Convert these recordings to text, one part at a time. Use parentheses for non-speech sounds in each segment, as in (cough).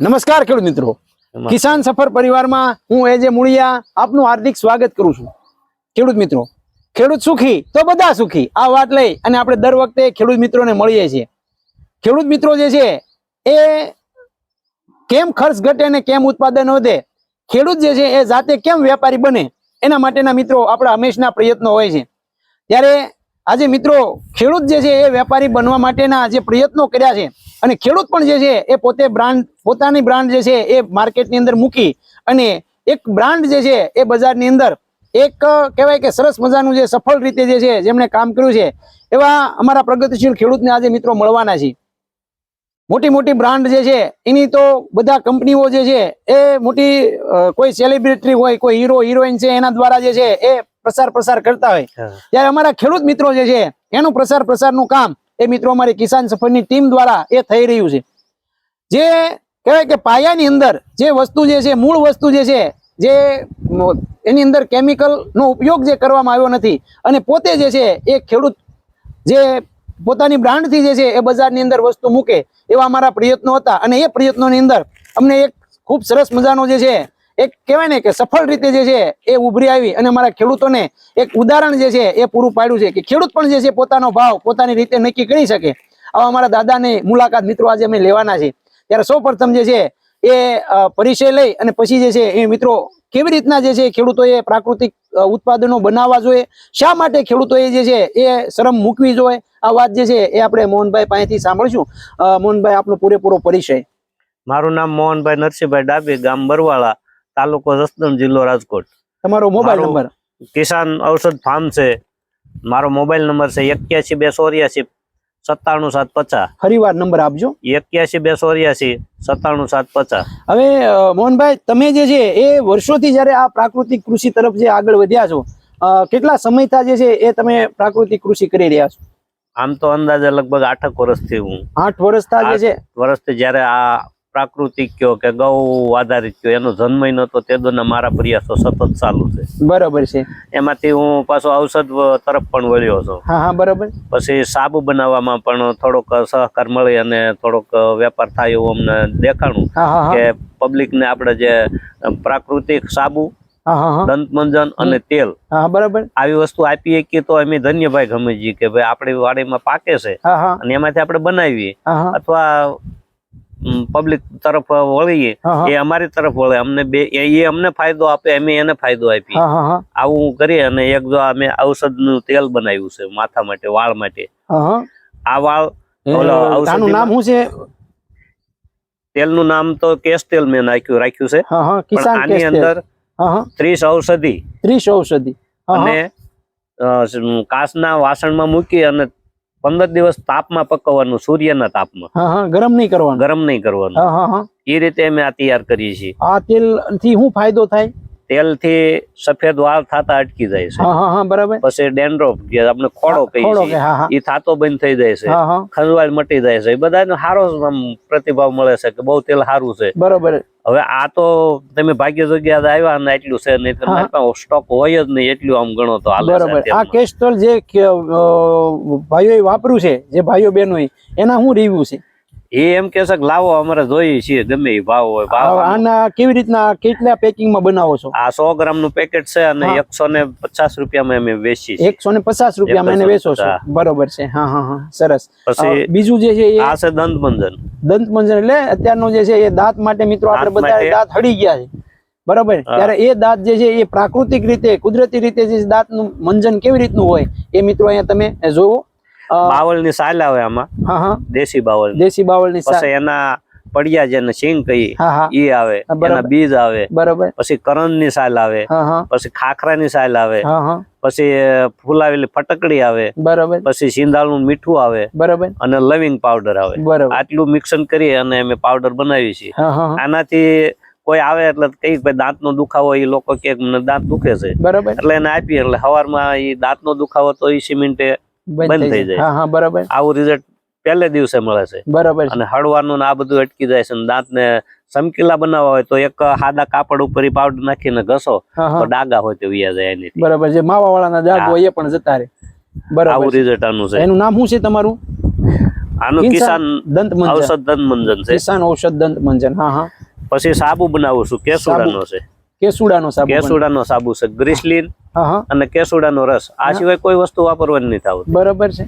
નમસ્કાર ખેડૂત મિત્રો. કિસાન સફર પરિવારમાં હું એજે મુળિયા આપનું હાર્દિક સ્વાગત કરું છું. ખેડૂત મિત્રો ખેડૂત સુખી તો બધા સુખી. આ વાત લઈ અને આપણે દર વખતે ખેડૂત મિત્રોને મળીએ છીએ. ખેડૂત મિત્રો જે છે એ કેમ ખર્ચ ઘટે અને કેમ ઉત્પાદન વધે? ખેડૂત જે છે એ જાતે કેમ વેપારી બને? એના માટેના મિત્રો આપણા હંમેશના પ્રયત્નો હોય છે. ત્યારે આજે મિત્રો ખેડૂત જે છે એ વેપારી બનવા માટેના જે પ્રયત્નો કર્યા છે અને ખેડૂત પણ જે છે એ પોતે બ્રાન્ડ પોતાની બ્રાન્ડ જે છે એ માર્કેટની અંદર મૂકી અને એક બ્રાન્ડ જે છે એ બજારની અંદર એક કહેવાય કે સરસ મજાનું જે સફળ રીતે જે છે જેમણે કામ કર્યું છે એવા અમારા પ્રગતિશીલ ખેડૂતને આજે મિત્રો મળવાના છે મોટી મોટી બ્રાન્ડ જે છે એની તો બધા કંપનીઓ જે છે એ મોટી કોઈ સેલિબ્રિટી હોય કોઈ હીરો હિરોઈન છે એના દ્વારા જે છે એ પ્રસાર પ્રસાર કરતા હોય. ત્યારે અમારા ખેડૂત મિત્રો જે છે એનું પ્રસાર પ્રસારનું કામ એ મિત્રો અમારી કિસાન સફરની ટીમ દ્વારા એ થઈ રહ્યું છે. જે કહેવાય કે પાયાની અંદર જે વસ્તુ જે છે, મૂળ વસ્તુ જે છે, જે એની અંદર કેમિકલનો ઉપયોગ જે કરવામાં આવ્યો નથી અને પોતે જે છે, એ ખેડૂત જે પોતાની બ્રાન્ડથી જે છે, એ બજારની અંદર વસ્તુ મૂકે એવા અમારા પ્રયત્નો હતા અને એ પ્રયત્નોની અંદર અમને એક ખૂબ સરસ મજાનો જે છે એક કહેવાય ને કે સફળ રીતે જે છે એ ઉભરી આવી અને અમારા ખેડૂતોને એક ઉદાહરણ જે છે એ પૂરું પાડ્યું છે કે ખેડૂત પણ જે છે પોતાનો ભાવ પોતાની રીતે નક્કી કરી શકે. આવા અમારા દાદાની મુલાકાત મિત્રો આજે અમે લેવાના છે. ત્યારે સૌ પ્રથમ જે છે એ પરિચય લઈ અને પછી જે છે એ મિત્રો કેવી રીતના જે છે ખેડૂતોએ પ્રાકૃતિક ઉત્પાદનો બનાવવા જોઈએ? શા માટે ખેડૂતોએ જે છે એ શરમ મૂકવી જોઈએ? આ વાત જે છે એ આપણે મોહનભાઈ પાસેથી સાંભળીશું. મોહનભાઈ, આપનો પૂરેપૂરો પરિચય. મારું નામ મોહનભાઈ નરસિંહભાઈ ડાબી, ગામ બરવાળા. તાલુકો જસદણ જિલ્લો રાજકોટ. તમારો મોબાઈલ નંબર? કિસાન ઔષધ ફાર્મ છે. મારો મોબાઈલ નંબર છે એક્યાસી બે ચોર્યાસી સત્તાણું સાત પચાસ. ફરીવાર નંબર આપજો. એક્યાસી બે ચોર્યાસી સત્તાણું સાત પચાસ. હવે મોહનભાઈ તમે જે છે એ વર્ષોથી જયારે આ પ્રાકૃતિક કૃષિ તરફ જે આગળ વધ્યા છો કેટલા સમયતા જે છે એ તમે પ્રાકૃતિક કૃષિ કરી રહ્યા છો? આમ તો અંદાજે લગભગ આઠક વર્ષથી હું. આઠ વર્ષ જે છે? વર્ષથી જયારે આ પ્રાકૃતિક કયો કે ગૌ આધારિત કયો એનો જન્મ નતો તે દોના મારા પ્રયાસો સતત ચાલુ છે. બરાબર છે. એમાંથી હું પાછો ઔષધ તરફ પણ વળ્યો છું. હા હા બરાબર. પછી સાબુ બનાવવામાં પણ થોડોક સહકાર મળી અને થોડોક વેપાર થાય એવું અમને દેખાણું કે પબ્લિક ને આપણે જે પ્રાકૃતિક સાબુ દંત દંતમંજન અને તેલ બરાબર. આવી વસ્તુ આપીએ કે તો અમે ધન્યભાઈ ગમેજી કે ભાઈ આપણી વાડીમાં પાકે છે અને એમાંથી આપણે બનાવીએ અથવા પબ્લિક તરફ વળીએ એ અમારી તરફ વળે. અમને બે એ અમને ફાયદો આપે અમે એને ફાયદો આપીએ. આવું કરીએ અને એક જો અમે ઔષધનું તેલ બનાવ્યું છે માથા માટે વાળ માટે. આ વાળ નામ શું છે? તેલનું નામ તો કેશ તેલ મેં નાખ્યું રાખ્યું છે. પણ આની અંદર ત્રીસ ઔષધિ. ત્રીસ ઔષધિ. અને કાચના વાસણમાં મૂકી અને પંદર દિવસ તાપમાં પકવવાનું સૂર્યના તાપમાં. હા હા ગરમ નહીં કરવાનું. ગરમ નહીં કરવાનું. હા હા હા. એ રીતે અમે આ તૈયાર કરીએ છીએ. આ તેલથી શું ફાયદો થાય? તેલથી સફેદ વાળ થતા અટકી જાય છે. હા હા હા બરાબર. પછી ડેન્ડ્રોફ જે આપણે ખોડો કહીએ છીએ એ થાતો બંધ થઈ જાય છે. ખંજવાળ મટી જાય છે. બધાને સારો પ્રતિભાવ મળે છે કે બહુ તેલ સારું છે. બરોબર. હવે આ તો તમે ભાગ્ય જગ્યા આવ્યા અને એટલું છે નહીં તમારી પાસે સ્ટોક હોય જ નહીં એટલું આમ ગણો તો બરાબર. આ. કેસ્ટોલ જે ભાઈઓએ વાપર્યું છે જે ભાઈઓ બહેનો એના શું રિવ્યુ છે. એ એમ કે છે કે લાવો અમારે જોઈએ છીએ ગમે એ ભાવ હોય ભાવ આના કેવી રીતના કેટલા પેકિંગમાં બનાવો છો? આ સો ગ્રામનું પેકેટ છે અને એકસો ને પચાસ રૂપિયામાં અમે વેચીએ છીએ. એકસો ને પચાસ રૂપિયામાં એને વેચો છો? બરોબર છે. હા હા હા. સરસ. પછી બીજું જે છે એ? આ છે દંત મંજન દંત મંજન એટલે અત્યારનો જે છે એ દાંત માટે મિત્રો આપણે બધા દાંત હળી ગયા છે. બરાબર? ત્યારે એ દાંત જે છે એ પ્રાકૃતિક રીતે કુદરતી રીતે જે દાંતનું મંજન કેવી રીતનું હોય એ મિત્રો અહીંયા તમે જોવો. અ, બાવળની સાલ આવે આમાં. દેશી બાવળ દેશી બાવળની સા- એના પડિયા જેને સિંગ કહી ઈ આવે. એના બીજ આવે. બરાબર. પછી કરંજની સાલ આવે. પછી ખાખરા ની સાલ આવે. પછી ફૂલાવેલી ફટકડી આવે. બરાબર. પછી સિંધાળનું મીઠું આવે. બરાબર. અને લવિંગ પાવડર આવે. બરાબર. આટલું મિક્સન કરી અને અમે પાવડર બનાવી છીએ. આનાથી કોઈ આવે એટલે કઈ ભાઈ દાંતનો દુખાવો એ લોકો કે દાંત દુખે છે. બરાબર. એટલે એને આપીએ. એટલે સવારમાં એ દાંતનો દુખાવો તો એ સિમેન્ટે બંધ થઈ જાય. હા હા બરાબર. આવું રિઝલ્ટ પહેલે દિવસે મળે છે. બરાબર અને હળવાનું આ બધું અટકી જાય છે દાંતને ચમકીલા બનાવવા હોય તો એક હાદા કાપડ ઉપર પાવડર નાખીને ઘસો તો ડાગા હોય તે વ્યા જાય એની. બરાબર જે માવા વાળાના હા. હોય એ પણ જતા રહે. બરાબર આવું રિઝલ્ટ આનું છે. એનું નામ શું છે તમારું? આનું કિસાન દંત મંજન. ઔષધ દંત મંજન છે. કિસાન ઔષધ દંત મંજન. હા હા. પછી સાબુ બનાવું છું કેસુડાનો છે. કેસુડાનો સાબુ કેસુડાનો સાબુ છે ગ્રીસલીન અને કેસુડાનો રસ. આ સિવાય કોઈ વસ્તુ વાપરવાની નથી આવતી. બરાબર છે.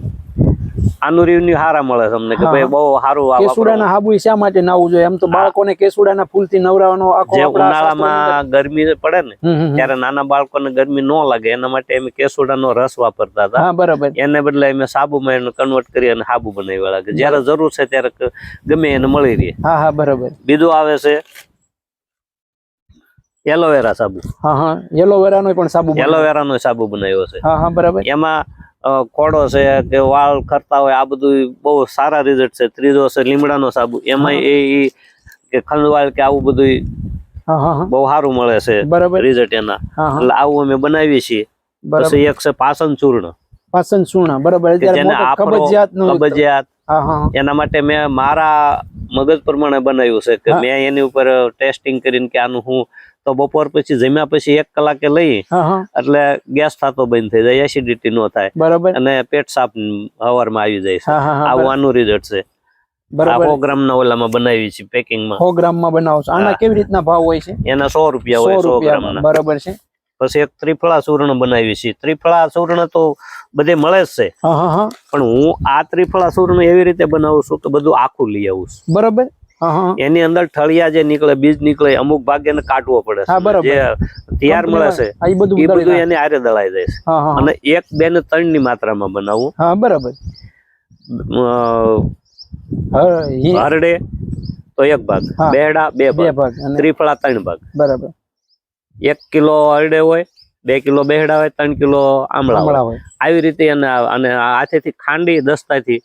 આનું રિવ્યુ સારા મળે છે કે ભાઈ બહુ સારું કેસુડાના હાબુ શા માટે નાવું જોઈએ? એમ તો બાળકોને કેસુડાના ફૂલથી નવરાવાનો આખો જે આપણા શાસ્ત્રોની ઉનાળામાં ગરમી પડે ને. ત્યારે નાના બાળકોને ગરમી ન લાગે એના માટે અમે કેસુડાનો રસ વાપરતા હતા. બરાબર. એને બદલે અમે સાબુમાં એને કન્વર્ટ કરી અને સાબુ બનાવી લાગે. જ્યારે જરૂર છે ત્યારે ગમે એને મળી રહે. હા હા બરાબર. બીજું આવે છે એલોવેરા સાબુ. હા હા. એલોવેરાનો પણ સાબુ. એલોવેરાનો સાબુ બનાવ્યો છે. હા હા બરાબર. એમાં કોડો છે કે વાળ ખરતા હોય આ બધું બહુ સારા રિઝલ્ટ છે. ત્રીજો છે લીમડાનો સાબુ. એમાં એ કે ખંડવાળ કે આવું બધું હા હા હા. બહુ સારું મળે છે બરાબર. રિઝલ્ટ એના. એટલે આવું અમે બનાવીએ છીએ. પછી એક છે પાસન ચૂર્ણ. પાસન ચૂર્ણ બરાબર. કબજિયાત. એના માટે મેં મારા મગજ પ્રમાણે બનાવ્યું છે કે મેં એની ઉપર ટેસ્ટિંગ કરીને કે આનું હું તો બપોર પછી જમ્યા પછી એક કલાકે લઈ એટલે ગેસ થતો બંધ થઈ જાય એસિડિટી નો થાય. બરાબર. અને પેટ સાફ હવારમાં આવી જાય છે. હા હા હા આવું આનું રિઝલ્ટ છે. આ બરાબર. સો ગ્રામ ના ઓલામાં બનાવી છે પેકિંગમાં સો ગ્રામમાં બનાવો છો. આના હા. કેવી રીતના ભાવ હોય છે? એના સો રૂપિયા હોય સો ગ્રામ રૂપિયા ના બરાબર છે. પછી એક ત્રિફળા ચૂર્ણ બનાવી છે ત્રિફળા ચૂર્ણ તો બધે મળે જ છે. પણ હું આ ત્રિફળા ચૂર્ણ એવી રીતે બનાવું છું કે બધું આખું લઈ આવું છું. બરાબર. એની અંદર ઠળિયા જે નીકળે બીજ નીકળે અમુક ભાગ એને કાઢવો પડે. જે તૈયાર મળે છે એ બધું. એની આરે દળાઈ જાય છે. અને એક બે ને ત્રણની માત્રામાં બનાવવું હા બરાબર. હરડે તો એક ભાગ બેડા બે ભાગ ત્રિફળા ત્રણ ભાગ. બરાબર. એક કિલો હરડે હોય બે કિલો બેહડા હોય ત્રણ કિલો આમળા હોય. આવી રીતે એને અને હાથેથી ખાંડી દસ્તાથી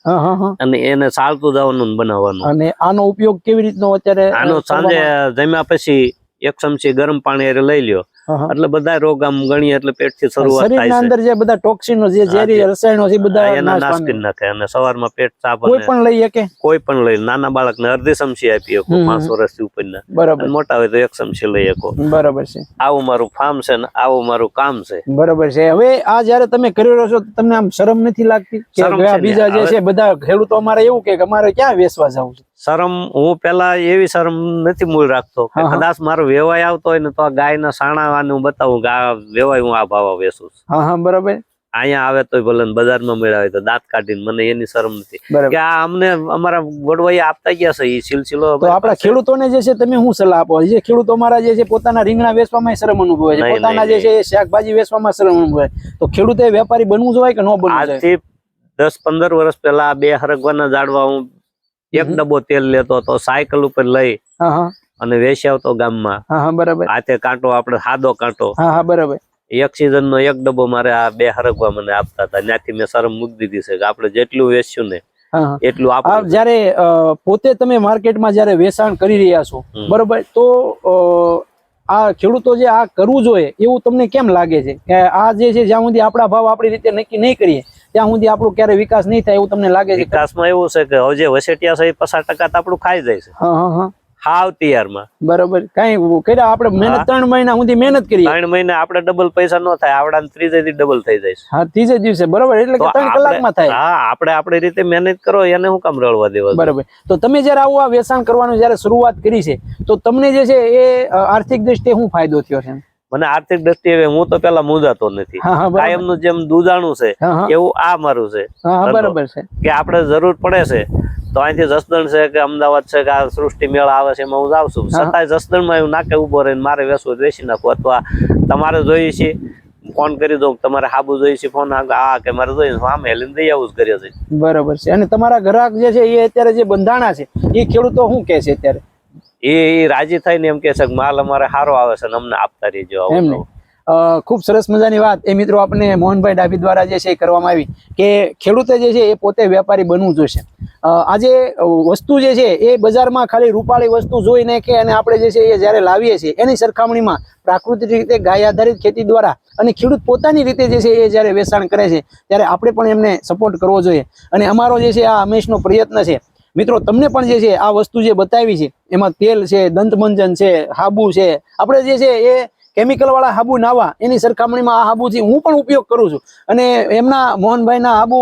અને એને સાલતું જવાનું બનાવવાનું. અને આનો ઉપયોગ કેવી રીતનો અત્યારે આનો સાંજે જમ્યા પછી એક ચમચી ગરમ પાણી લઈ લ્યો. એટલે બધા રોગ આમ ગણીએ એટલે પેટથી શરૂઆત થાય છે. અંદર જે બધા ટોક્સિનો જે ઝેરી રસાયણો છે બધા એના નાશ કરી નાખે અને સવારમાં પેટ સાફ કોઈ પણ લઈ શકે. કોઈ પણ લઈ નાના બાળકને અડધી ચમચી આપી શકો. પાંચ વર્ષથી ઉપરના. બરાબર. મોટા હોય તો એક ચમચી લઈ શકો. બરાબર છે. આવું મારું ફાર્મ છે ને આવું મારું કામ છે. બરાબર છે. હવે આ જયારે તમે કરી રહ્યો છો તમને આમ શરમ નથી લાગતી? કે ને. બીજા જે છે બધા ખેડૂતો અમારે એવું કે અમારે ક્યાં વેચવા જવું છે? શરમ હું પેલા એવી શરમ નથી મૂળ રાખતો. કદાચ મારો વેવાય આવતો હોય ને તો આ ગાયના સાણાવાને હું બતાવું કે આ વેવાય હું આ ભાવ વેચું હા હા બરાબર. અહીંયા આવે તો ભલે બજાર બજારમાં મળ્યા હોય તો દાંત કાઢીને મને એની શરમ નથી. કે આ અમને અમારા વડવાઈ આપતા ગયા છે એ સિલસિલો આપણા ખેડૂતોને જે છે તમે શું સલાહ આપો? જે ખેડૂતો અમારા જે છે પોતાના રીંગણા વેચવામાં શરમ અનુભવે છે. પોતાના જે છે શાકભાજી વેચવામાં શરમ અનુભવે તો ખેડૂતે વેપારી બનવું જોઈએ કે ન બનવું આજથી દસ પંદર વર્ષ પહેલા બે હરગવાના ઝાડવા હું એક ડબ્બો તેલ લેતો તો સાયકલ ઉપર લઈ અને વેચી આવતો ગામમાં. હા હા બરાબર. હાથે કાંટો આપણે સાદો કાંટો. હા હા બરાબર. એક season નો એક ડબ્બો મારે આ બે હરગવા મને આપતા હતા. ત્યાંથી મેં શરમ મૂકી દીધી છે કે આપણે જેટલું વેચ્યું ને એટલું આ જયારે પોતે તમે માર્કેટમાં જયારે વેચાણ કરી રહ્યા છો બરોબર તો આ ખેડૂતો જે આ કરવું જોઈએ એવું તમને કેમ લાગે છે? કે આ જે છે જ્યાં સુધી આપણા ભાવ આપણી રીતે નક્કી નહીં કરીએ ત્યાં સુધી આપણો ક્યારે વિકાસ નહીં થાય એવું તમને લાગે છે? વિકાસમાં એવું છે કે હવે જે વસેટિયા છે એ પચાસ ટકા તો આપણું ખાઈ જાય છે. હા હા હા. હાવ તૈયારમાં. બરોબર. કઈ કર્યા આપણે મહેનત ત્રણ મહિના સુધી મહેનત કરી. ત્રણ મહિના આપણે ડબલ પૈસા નો થાય આવડા ત્રીજે થી ડબલ થઈ જાય હા ત્રીજે દિવસે. બરોબર એટલે કે ત્રણ કલાકમાં થાય. હા આપણે આપણી રીતે મહેનત કરો એને હું કામ રળવા દેવા બરોબર. તો તમે જયારે આવું આ વેચાણ કરવાનું જયારે શરૂઆત કરી છે તો તમને જે છે એ આર્થિક દ્રષ્ટિએ શું ફાયદો થયો છે? મને આર્થિક દ્રષ્ટિએ હું તો પેલા મુંજાતો નથી. કાયમનું જેમ દુધાણું છે એવું આ મારું છે. બરાબર છે. કે આપણે જરૂર પડે છે તો અહીંથી જસદણ છે કે અમદાવાદ છે કે આ સૃષ્ટિ મેળા આવે છે એમાં હું જાઉં છું. છતાંય જસદણમાં હું નાકે ઊભો રહીને મારે વેસવું બેસી તો નાખું. અથવા તમારે જોઈએ છે ફોન કરી દઉં તમારે હાબુ જોઈએ છે ફોન આ કે મારે જોઈએ. આમ હેલીને દઈ આવું જ કરીએ છે બરોબર છે. અને તમારા ગ્રાહક જે છે એ અત્યારે જે બંધાણા છે એ ખેડૂતો શું કે છે અત્યારે? એ રાજી થઈને એમ કે છે કે માલ અમારે સારો આવે છે અમને આપતા રહીજો આવું. ખૂબ સરસ મજાની વાત. એ મિત્રો આપણે મોહનભાઈ ડાભી દ્વારા જે છે એ કરવામાં આવી કે ખેડૂતે જે છે એ પોતે વેપારી બનવું જોઈશે. આજે વસ્તુ જે છે એ બજારમાં ખાલી રૂપાળી વસ્તુ જોઈને કે અને આપણે જે છે એ જ્યારે લાવીએ છીએ, એની સરખામણીમાં પ્રાકૃતિક રીતે ગાય આધારિત ખેતી દ્વારા અને ખેડૂત પોતાની રીતે જે છે એ જ્યારે વેચાણ કરે છે, ત્યારે આપણે પણ એમને સપોર્ટ કરવો જોઈએ. અને અમારો જે છે આ હંમેશનો પ્રયત્ન છે. મિત્રો, તમને પણ જે છે આ વસ્તુ જે બતાવી છે, એમાં તેલ છે, દંતમંજન છે, હાબુ છે, આપણે જે છે એ કેમિકલ વાળા હાબુ નાવા, એની સરખામણીમાં આ હાબુથી હું પણ ઉપયોગ કરું છું. અને એમના મોહનભાઈના હાબુ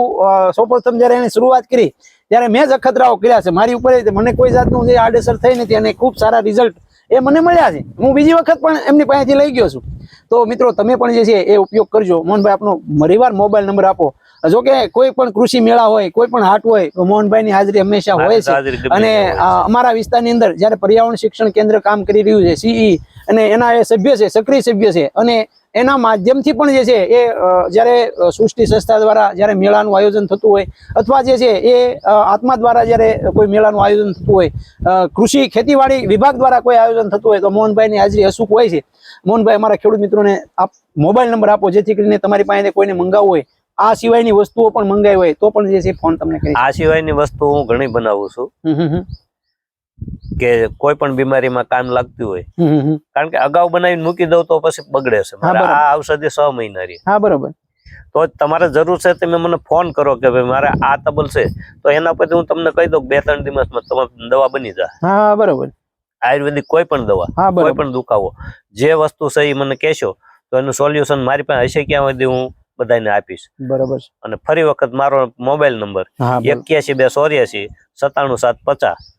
સૌપ્રથમ જ્યારે એની શરૂઆત કરી, ત્યારે મેં જ અખતરાઓ કર્યા છે. મારી ઉપર મને કોઈ જાતનું જે આડઅસર થઈ નથી અને ખૂબ સારા રિઝલ્ટ એ મને મળ્યા છે. હું બીજી વખત પણ એમની પાસેથી લઈ ગયો છું. તો મિત્રો, તમે પણ જે છે એ ઉપયોગ કરજો. મોહનભાઈ, આપનો પરિવાર મોબાઈલ નંબર આપો. જો કે કોઈ પણ કૃષિ મેળા હોય કોઈ પણ હાટ હોય તો મોહનભાઈની હાજરી હંમેશા હોય છે. અને અમારા વિસ્તારની અંદર જ્યારે પર્યાવરણ શિક્ષણ કેન્દ્ર કામ કરી રહ્યું છે સીઈ અને એના એ સભ્ય છે સક્રિય સભ્ય છે અને એના માધ્યમથી પણ જે છે એ જ્યારે સૃષ્ટિ સંસ્થા દ્વારા જ્યારે મેળાનું આયોજન થતું હોય અથવા જે છે એ આત્મા દ્વારા જ્યારે કોઈ મેળાનું આયોજન થતું હોય કૃષિ ખેતીવાડી વિભાગ દ્વારા કોઈ આયોજન થતું હોય તો મોહનભાઈની હાજરી અચૂક હોય છે. મોહનભાઈ અમારા ખેડૂત મિત્રોને આપ મોબાઈલ નંબર આપો જેથી કરીને તમારી પાસે કોઈને મંગાવવું હોય આ સિવાયની વસ્તુઓ પણ મંગાવી હોય તો પણ જે છે ફોન તમને કરી આ સિવાયની વસ્તુ હું ઘણી બનાવું છું. કે કોઈ પણ બીમારીમાં કામ લાગતી હોય. કારણ કે અગાઉ બનાવીને મૂકી દઉં તો પછી બગડે છે. આ ઔષધિ છ મહિના રહી હા બરોબર. તો તમારે જરૂર છે તમે મને ફોન કરો કે ભાઈ મારે આ તબલ છે. તો એના પછી હું તમને કહી દઉં બે ત્રણ દિવસમાં તમારી દવા બની જાય. હા બરોબર. આયુર્વેદિક કોઈ પણ દવા કોઈ પણ દુખાવો જે વસ્તુ છે એ મને કહેશો તો એનું સોલ્યુશન મારી પાસે હશે ક્યાં સુધી હું બધાને આપીશ. બરોબર અને ફરી વખત મારો મોબાઈલ નંબર એક્યાસી બે ચોર્યાસી સત્તાણું સાત પચાસ.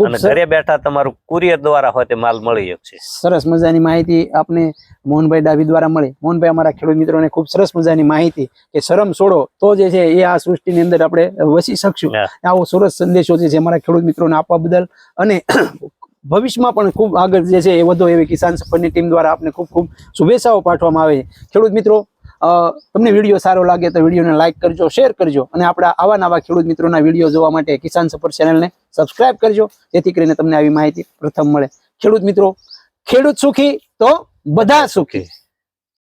અને ઘરે બેઠા તમારું કુરિયર દ્વારા હોય તે માલ મળી શકશે. સરસ મજાની માહિતી આપને મોહનભાઈ ડાભી દ્વારા મળી. મોહનભાઈ અમારા ખેડૂત મિત્રોને ખૂબ સરસ મજાની માહિતી કે શરમ છોડો. તો જે છે એ આ સૃષ્ટિની અંદર આપણે વસી શકશું. આવો સરસ સંદેશો જે છે અમારા ખેડૂત મિત્રોને આપવા બદલ અને (coughs) ભવિષ્યમાં પણ ખૂબ આગળ જે છે એ વધુ એવી કિસાન સફરની ટીમ દ્વારા આપને ખૂબ ખૂબ શુભેચ્છાઓ પાઠવવામાં આવે છે. ખેડૂત મિત્રો તમને વીડિયો સારો લાગે તો વિડીયોને લાઈક કરજો શેર કરજો અને આપણા આવા નવા ખેડૂત મિત્રોના વીડિયો જોવા માટે કિસાન સફર ચેનલને સબસ્ક્રાઇબ કરજો, જેથી કરીને તમને આવી માહિતી પ્રથમ મળે. ખેડૂત મિત્રો, ખેડૂત સુખી તો બધા સુખી.